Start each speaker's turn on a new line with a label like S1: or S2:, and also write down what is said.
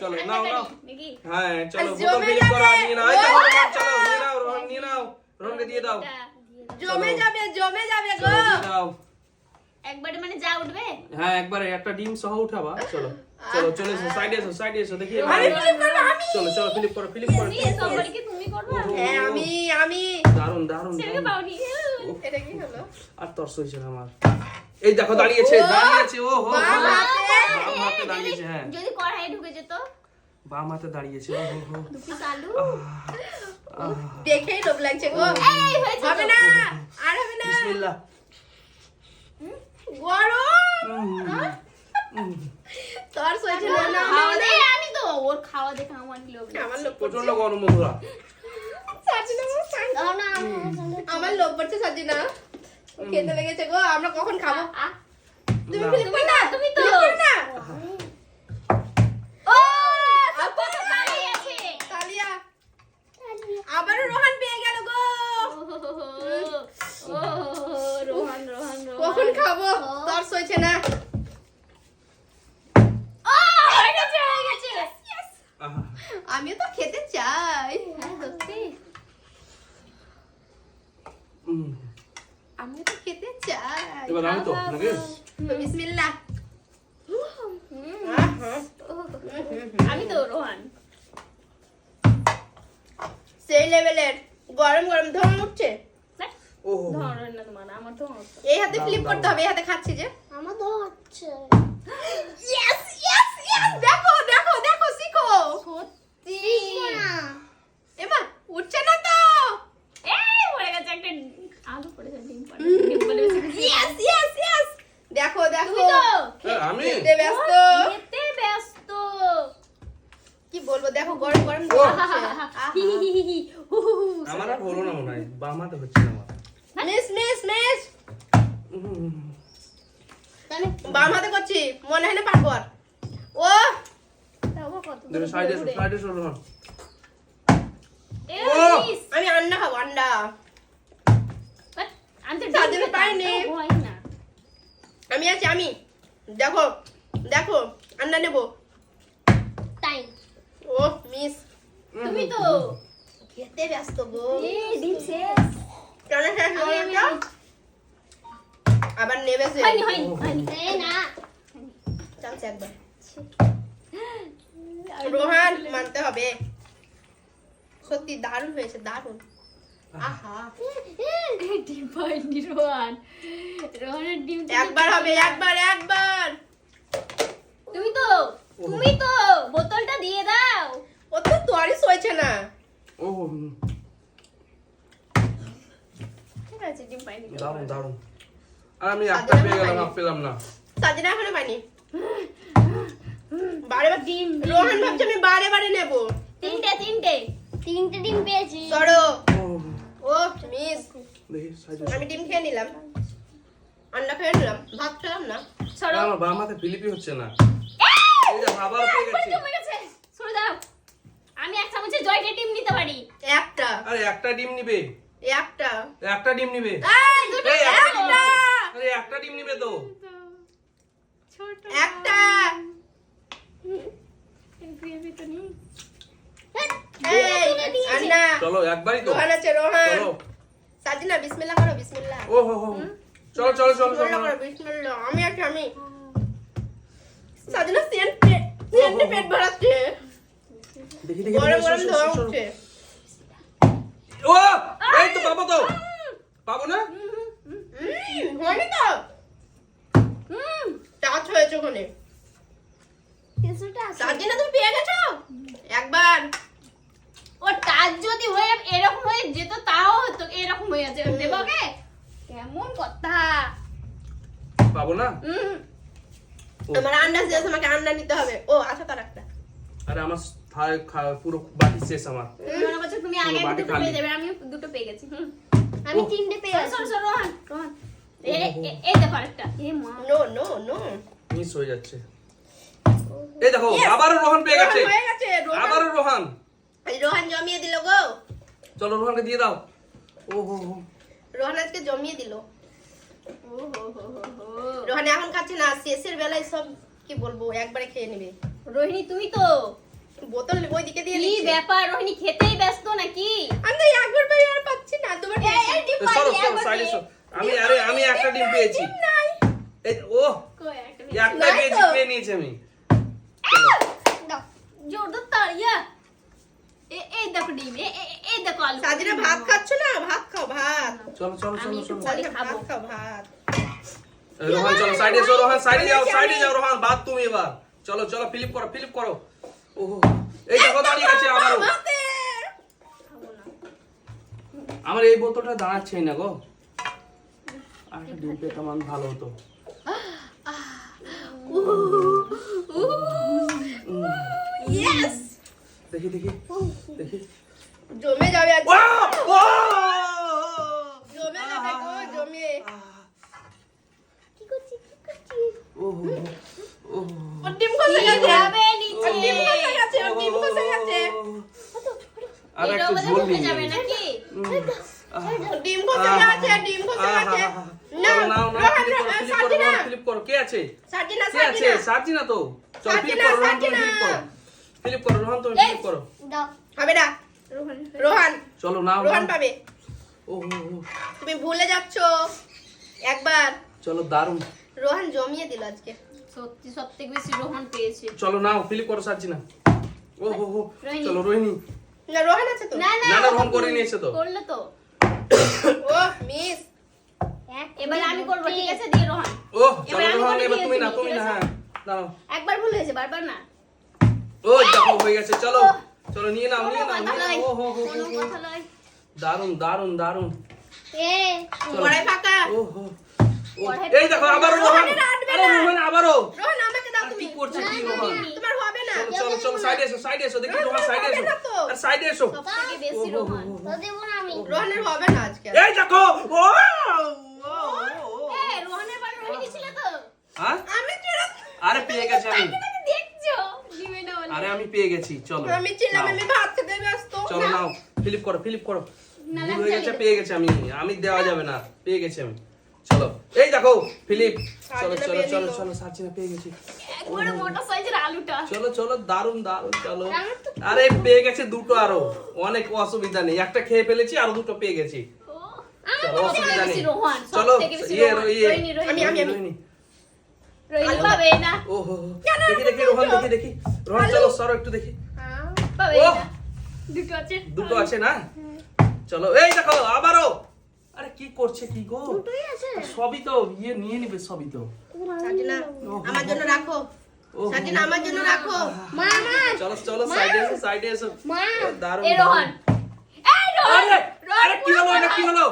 S1: চলো নাও নাও। হ্যাঁ চলো বোতল
S2: জমে
S1: করো নিয়ে নাও রোহন চলো নিয়ে নাও রোহন নিয়ে নাও রোহনকে দিয়ে দাও।
S2: জমে যাবে জমে যাবে গো।
S1: দাও।
S3: একবারে মানে যা উঠবে?
S1: হ্যাঁ একবারে একটা ডিম সহ উঠাবা চলো। চলো চলে এসো সাইডে এসো সাইডে এসো দেখি
S2: আমি ফিলিপ করব আমি।
S1: চলো চলো ফিলিপ করো ফিলিপ করো
S3: এই সবারকে তুমি করবে?
S2: হ্যাঁ আমি আমি।
S1: দারুণ
S3: দারুণ
S1: দারুণ।
S3: পাওনি।
S2: এটা কি হলো?
S1: আর তর্স হয়েছে না আমার। এই দেখো দাঁড়িয়েছে দাঁড়িয়েছে ও হো
S2: বাম হাতে।
S1: দাঁড়িয়েছে হ্যাঁ।
S3: যদি কড়াই ঢুকে যেত।
S1: বাম হাতে দাঁড়িয়েছে ও হো
S3: আলু
S2: দেখেই লোভ লাগছে গো।
S3: এই হয়েছে
S2: হবে না আর হবে না।
S1: বিসমিল্লাহ।
S2: গরম। তোর সইছে না না
S3: খাওয়া দে আমি তো ওর খাওয়া দেখে আমার লোভ লাগছে।
S2: আমার লোভ
S1: প্রচণ্ড গরম বন্ধুরা।
S2: সাজিনা
S3: না
S2: আমার লোভ পড়ছে সাজিনা। খেতে লেগেছে গো আমরা কখন খাব? তুমি
S1: না।
S2: না।
S3: তুমি তো।
S2: না। আবারও রোহান পেয়ে গেল গো।
S3: রোহন রোহন রোহন।
S2: কখন খাব? তোর সইছে না। আমিও তো খেতে চাই
S3: হ্যাঁ সত্যি
S1: উম,
S2: আমিও তো খেতে
S1: আমি তো নাকি
S2: বিসমিল্লাহ
S3: আমি তো রোহন
S2: সেই লেভেলের গরম গরম ধরন উঠছে। এই হাতে ফ্লিপ করতে হবে এই হাতে খাচ্ছি যে
S4: আমার তো হচ্ছে
S2: ইয়েস ইয়েস ইয়েস দেখো দেখো দেখো শিখো
S3: সত্যি
S2: এমা উঠছে না তো
S3: এই পড়ে গেছে একটা আলু পড়েছে ডিম পড়ে ডিম পড়ে গেছে
S2: ইয়েস ইয়েস ইয়েস দেখো দেখো।
S1: এ, আমি।
S2: খেতে ব্যস্ত।
S3: খেতে ব্যস্ত।
S2: কি বলব দেখো গরম গরম
S1: ও।
S3: হি হি হি হি হি। হু হু হু।
S1: আমার আর হলো না মনে হয় বাম হাতে হচ্ছে না আমার
S2: মিস মিস মিস।
S1: উম,
S2: বাম হাতে করছি মনে হয় না পারব আর। ও
S1: সাইডে সাইডে।
S2: আমি আন্ডা খাব আন্ডা।
S3: আমি তো
S2: পাইনি।
S3: হয় না।
S2: আছি আমি। দেখো দেখো আন্ডা নেব। ও মিস।
S3: তুমি তো
S2: খেতে ব্যস্ত গো।
S3: ডিম শেষ।
S2: কেন শেষ
S3: আমি-
S2: হলো না? আবার নেবে সে
S3: হয়নি, হয়নি, হয়নি।
S4: এই না।
S2: একবার। রোহান মানতে হবে। সত্যি দারুণ হয়েছে দারুণ।
S3: ডিম পাইনি রোহান। রোহানের ডিম
S2: একবার হবে একবার একবার।
S3: তুমি তো তুমি তো বোতলটা দিয়ে দাও।
S2: ও তো তোরই সইছে না।
S1: ও
S3: ঠিক আছে ডিম পাইনি।
S1: আর আমি একটা পেয়ে গেলাম। হাফ পেলাম না।
S2: সাজিনা এখনও পাইনি। বারে বার
S3: ডিম, ডিম,
S2: রোহান ভাবছে আমি বারে বারে নেব।
S3: তিনটে তিনটে।
S4: তিনটে ডিম পেয়েছি।
S2: সরো।
S1: ও
S2: মিস। আমি ডিম খেয়ে নিলাম। আন্ডা খেয়ে নিলাম। ভাত খেলাম না।
S3: সরো।
S1: আমার বাম হাতে ফিলিপি হচ্ছে না। এই যে আবার পেয়ে গেছি।
S3: সরে দাও আমি এক চামচে জয়কে ডিম নিতে পারি।
S2: একটা।
S1: আরে একটা ডিম নিবে।
S2: একটা।
S1: একটা ডিম নিবে।
S2: এই, দুটো
S1: একটা আরে একটা ডিম নিবে তো।
S3: ছোট
S2: একটা।
S3: গ্রেভি তো নেই
S2: এই
S1: চলো একবারই তো।
S2: রোহান আছে রোহান।
S1: চলো।
S2: সাজিনা বিসমিল্লাহ করো বিসমিল্লাহ।
S1: ও হো হো চলো চলো চলো চলো।
S2: বিসমিল্লাহ আমি আছি আমি। সাজিনা সেন্ট সেন্ট পেট ভরাচ্ছে।
S1: দেখি দেখি
S2: গরম গরম ধোয়া
S1: সরো, সরো।
S2: উঠছে
S1: ও! এই তো পাবো তো। পাবো না?
S2: হয়নি তো। টাচ হয়েছে ওখানে। সাজিনা তুমি পেয়ে গেছো একবার
S3: ও টাচ যদি হয়ে এরকম হয়ে যেত তাও হতো এরকম হয়ে আছে দেবো ওকে কেমন কথা।
S1: পাবো না?
S2: আমার আন্ডা শেষ আমাকে আন্ডা নিতে হবে। ও আচ্ছা তার একটা।
S1: আরে আমার পুরো বাটি শেষ আমার।
S3: মনে করছ তুমি আগে দুটো। পেয়ে যাবে আমি দুটো পেয়ে গেছি
S4: আমি। তিনটে
S3: সরো
S4: পেয়েছি
S3: সরো সরো রোহান রোহান। এ এ- এই দেখো আরেকটা। এ মা।
S2: No no no.
S1: মিস হয়ে যাচ্ছে। এই দেখো আবারও রোহন পেয়ে গেছে।
S2: গেছে রোহান।
S1: আবারও রোহান।
S2: এই রোহান জমিয়ে দিল গো।
S1: চলো রোহনকে দিয়ে দাও। ও হো হো
S2: রোহান আজকে জমিয়ে দিল।
S3: ও হো হো হো হো
S2: রোহান এখন খাচ্ছে না শেষের বেলায় সব কি বলব একবারে খেয়ে নেবে।
S3: রোহিণী তুমি তো
S2: বোতল ওইদিকে দিয়ে
S3: কি ব্যাপার রোহিণী খেতেই ব্যস্ত নাকি?
S2: আমি একবার পাই আর পাচ্ছি না দুবার
S3: এই, ডিম।
S1: সরো আমি আরে আমি একটা ডিম পেয়েছি। এই ও
S3: একটা
S1: এই পেয়েছি পেয়ে নিয়েছি আমি।
S3: জোরদার তাড়িয়া। এই দেখো ডিম এ- এই দেখো আলু।
S2: সাজিরা ভাত খাচ্ছ না? ভাত খাও ভাত।
S1: চলো চলো চলো চলো।
S2: ভাত খাও ভাত।
S1: রোহান চলো সাইডে এসো রোহান সাইডে যাও সাইডে যাও রোহান বাদ তুমি এবার। চলো চলো ফিলিপ করো ফিলিপ করো। এই দেখো দাঁড়িয়ে গেছে আমারও। আমার এই বোতলটা দাঁড়াচ্ছেই না গো। আর একটা ডিম পেতাম আমি ভালো হতো। দেখি দেখি দেখি।
S2: জমে যাবে জমে যাবে গো জমে।
S4: কি করছি কি করছি
S1: ও ও
S2: ওর ডিম গেছে।
S3: যাবে নিচে?
S2: ওর ডিম গেছে ওর ডিম গেছে।
S1: আর একটু ঝোল নিয়ে
S3: যাবে নাকি?
S2: ডিম খসে গেছে ডিম খসে গেছে। না।
S1: চলো নাও নাও ফিলিপ করো
S2: সাজিনা।
S1: কে আছে?
S2: সাজিনা
S1: আছে?
S2: সাজিনা।
S1: তো। চলো ফিলিপ
S2: সাজিনা,
S1: করো
S2: সাজিনা।
S1: ফিলিপ করো। ফিলিপ করো রোহান তুমি। ফিলিপ করো।
S2: হবে না। রোহান।
S1: চলো নাও
S2: রোহান পাবে।
S1: ও।
S2: তুমি ভুলে যাচ্ছ। একবার।
S1: চলো দারুণ
S2: রোহান জমিয়ে দিল আজকে।
S3: সত্যি সব থেকে বেশি রোহন পেয়েছে।
S1: চলো নাও ফিলিপ করো সার্জিনা ও হো হো চলো রোহিণী।
S2: না রোহান আছে তো?
S3: না না
S1: না, না, করে নিয়েছে তো।
S3: করলে তো।
S2: ও মিস।
S3: এবার আমি করব। ঠিক আছে? দিয়ে রোহন।
S1: ও
S3: এবার
S1: চলো
S3: আমি
S1: রোহন এবার তুমি না তুমি না হ্যাঁ দাঁড়াও।
S3: একবার ভুল হয়েছে বারবার না।
S1: ও দেখো হয়ে গেছে চলো। চলো নিয়ে নাও নিয়ে নাও ও হো হো। দারুণ দারুণ
S3: দারুণ
S1: এই দেখো আবারও রোহন আরে রোহন আবারও।
S2: রোহান আমাকে দাও তুমি।
S1: কি করছে কি রোহন?
S2: তোমার হবে না।
S1: চলো চলো সাইডে এসো সাইডে এসো দেখি
S2: রোহন,
S1: সাইডে এসো। আর সাইডে এসো।
S3: সব থেকে বেশি রোহন।
S4: তো দেবো না আমি।
S2: রোহানের হবে না আজকে।
S1: এই দেখো ও ও, ও, ও।
S3: এ, রোহনের বার রোহিণী ছিল তো
S1: হ্যাঁ
S2: আমি ছিলাম
S1: আরে পেয়ে গেছি আমি
S3: তুমি দেখছ ডিমে না বলে
S1: আরে আমি পেয়ে গেছি চলো।
S2: আমি ছিলাম আমি ভাত খেতে ব্যস্ত।
S1: চলো নাও। ফিলিপ করো ফিলিপ করো। ভুল হয়ে গেছে পেয়ে গেছে আমি। আমি দেওয়া যাবে না পেয়ে গেছি আমি। চলো। এই দেখো ফিলিপ। চলো চলো চলো চলো সার্জিনা পেয়ে গেছি।
S3: একবারে মোটা সাইজের আলুটা।
S1: চলো চলো দারুণ দারুণ চলো। আরে পেয়ে গেছে দুটো আরও। অনেক অসুবিধা নেই। একটা খেয়ে ফেলেছি আরও দুটো পেয়ে গেছি।
S3: ও,
S1: চলো অসুবিধা নেই। চলো ইয়ে
S3: রোহন।
S1: ইয়ে।
S2: আমি, আমি।
S1: রোহিণী।
S3: রোহিণী পাবে না।
S1: ও হো হো। দেখি দেখি রোহন দেখি দেখি। রোহন চলো সরো একটু দেখি।
S3: পাবে না। দুটো আছে।
S1: দুটো আছে না? চলো এই দেখো আবারও। আরে কি করছে কি গো?
S4: দুটোই আছে।
S1: সবই তো ইয়ে নিয়ে নিবে সবই তো।
S2: সাজিনা আমার জন্য রাখো। সাজিনা আমার জন্য রাখো।
S4: মা মা।
S1: চলো চলো সাইডে এসো সাইডে এসো।
S4: মা।
S3: দারুণ রোহন। এই রোহন।
S1: আরে, কি হলো এটা কি হলো?